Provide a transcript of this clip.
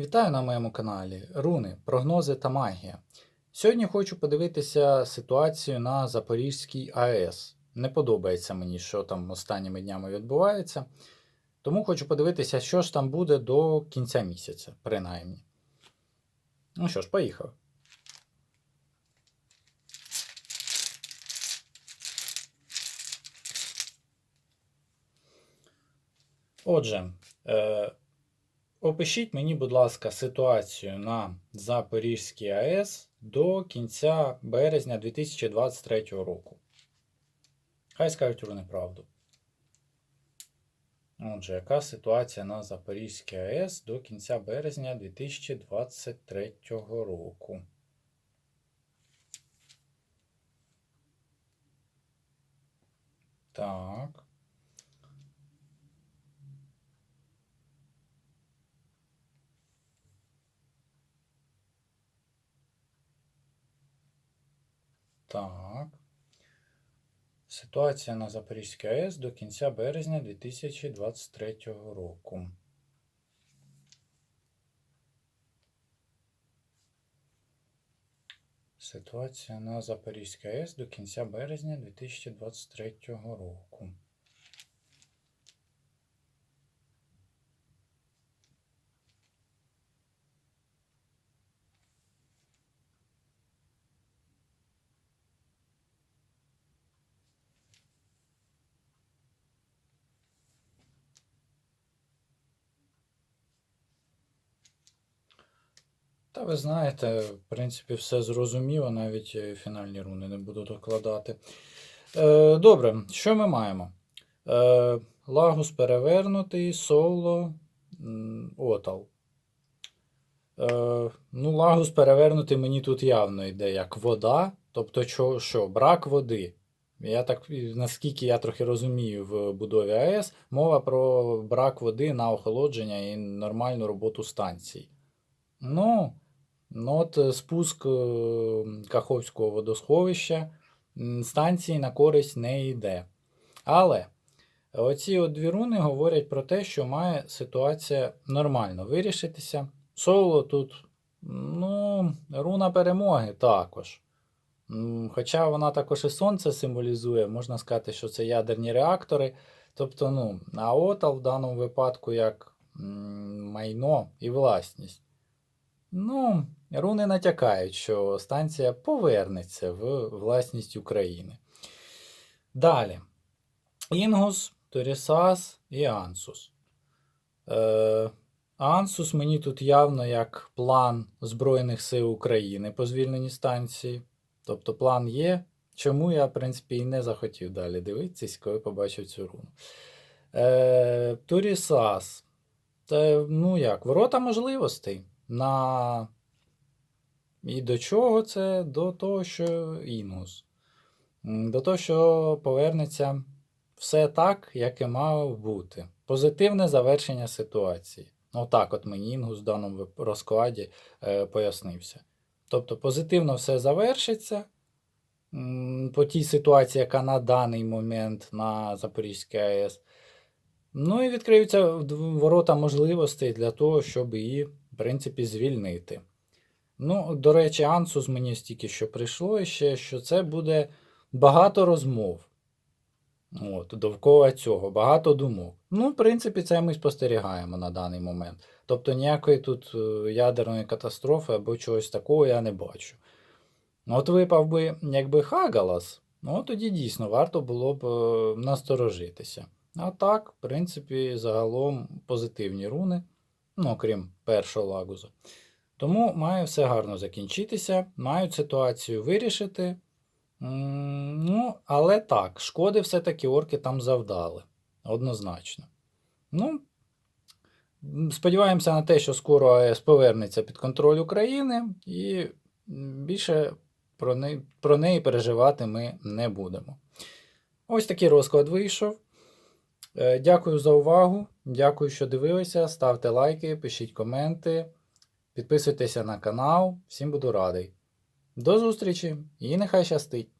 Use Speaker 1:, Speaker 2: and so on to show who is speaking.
Speaker 1: Вітаю на моєму каналі Руни, прогнози та магія. Сьогодні хочу подивитися ситуацію на Запорізькій АЕС. Не подобається мені, що там останніми днями відбувається. Тому хочу подивитися, що ж там буде до кінця місяця, принаймні. Ну що ж, поїхав. Отже, е, опишіть мені, будь ласка, ситуацію на Запорізькій АЕС до кінця березня 2023 року. Хай скажуть вони правду. Отже, яка ситуація на Запорізькій АЕС до кінця березня 2023 року? Так. Так. Ситуація на Запорізькій АЕС до кінця березня 2023 року. Ситуація на Запорізькій АЕС до кінця березня 2023 року. Та ви знаєте, в принципі, все зрозуміло, навіть е, фінальні руни не буду докладати. Е, добре, що ми маємо? Е, Лагус перевернутий, соло, отал. Е, ну, лагус перевернутий мені тут явно йде як вода. Тобто, що, що брак води. Я так, наскільки я трохи розумію в будові АЕС, мова про брак води на охолодження і нормальну роботу станцій. Ну, ну от е, спуск е, Каховського водосховища станції на користь не йде. Але оці от дві руни говорять про те, що має ситуація нормально вирішитися. Соло тут, ну, руна перемоги також. Хоча вона також і сонце символізує, можна сказати, що це ядерні реактори. Тобто, ну, а отал в даному випадку як майно і власність. Ну, руни натякають, що станція повернеться в власність України. Далі. Інгус, Торісас і Ансус. Е, Ансус мені тут явно як план Збройних сил України по звільненні станції. Тобто план є. Чому я, в принципі, і не захотів далі дивитися, коли побачив цю руну. Е, Турісас. Та, ну як, ворота можливостей. На... І до чого це? До того, що Інгус. До того, що повернеться все так, як і мав бути. Позитивне завершення ситуації. Отак от мені Інгус в даному розкладі е, пояснився. Тобто позитивно все завершиться по тій ситуації, яка на даний момент на Запорізькій АЕС. Ну і відкриються ворота можливостей для того, щоб її, принципі, звільнити. Ну, до речі, Ансус мені стільки що прийшло ще, що це буде багато розмов. От, довкола цього, багато думок. Ну, в принципі, це ми спостерігаємо на даний момент. Тобто ніякої тут е, ядерної катастрофи або чогось такого я не бачу. От випав би, якби Хагалас, ну тоді дійсно варто було б е, насторожитися. А так, в принципі, загалом позитивні руни, ну, окрім першого лагуза. Тому має все гарно закінчитися, мають ситуацію вирішити. Ну, але так, шкоди все-таки орки там завдали. Однозначно. Ну, сподіваємося на те, що скоро АЕС повернеться під контроль України, і більше про неї, про неї переживати ми не будемо. Ось такий розклад вийшов. Е, Дякую за увагу. Дякую, що дивилися. Ставте лайки, пишіть коменти, підписуйтеся на канал. Всім буду радий. До зустрічі і нехай щастить!